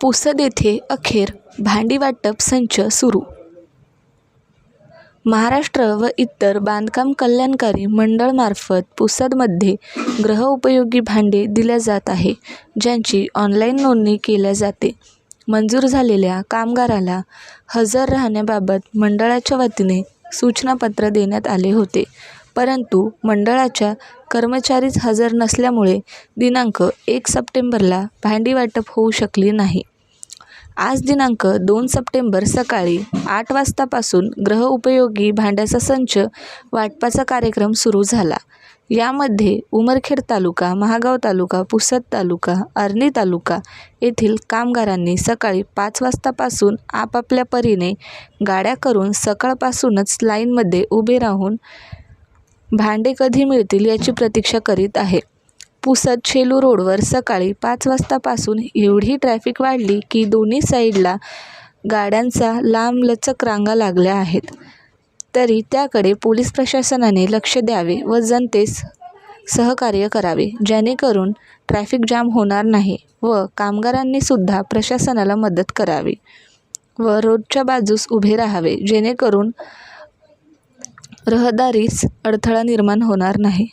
पुसद येथे अखेर भांडी वाटप संच सुरू. महाराष्ट्र व इतर बांधकाम कल्याणकारी मंडळमार्फत पुसदमध्ये गृहउपयोगी भांडे दिल्या जात आहे ज्यांची ऑनलाईन नोंदणी केल्या जाते. मंजूर झालेल्या कामगाराला हजर राहण्याबाबत मंडळाच्या वतीने सूचनापत्र देण्यात आले होते परंतु मंडळाच्या कर्मचारीच हजर नसल्यामुळे दिनांक एक सप्टेंबरला भांडी वाटप होऊ शकली नाही. आज दिनांक दोन सप्टेंबर सकाळी आठ वाजतापासून ग्रह उपयोगी भांड्याचा संच वाटपाचा कार्यक्रम सुरू झाला. यामध्ये उमरखेड तालुका महागाव तालुका पुसद तालुका अर्नी तालुका येथील कामगारांनी सकाळी पाच वाजतापासून आपापल्या परीने गाड्या करून सकाळपासूनच लाईनमध्ये उभे राहून भांडे कधी मिळतील याची प्रतीक्षा करीत आहे. पुसद शेलू रोडवर सकाळी पाच वाजतापासून एवढी ट्रॅफिक वाढली की दोन्ही साईडला गाड्यांचा लांबलचक रांगा लागल्या आहेत. तरी त्याकडे पोलीस प्रशासनाने लक्ष द्यावे व जनतेस सहकार्य करावे जेणेकरून ट्रॅफिक जाम होणार नाही व कामगारांनी सुद्धा प्रशासनाला मदत करावी व रोडच्या बाजूस उभे राहावे जेणेकरून रहदारीस अडथळा निर्माण होणार नाही.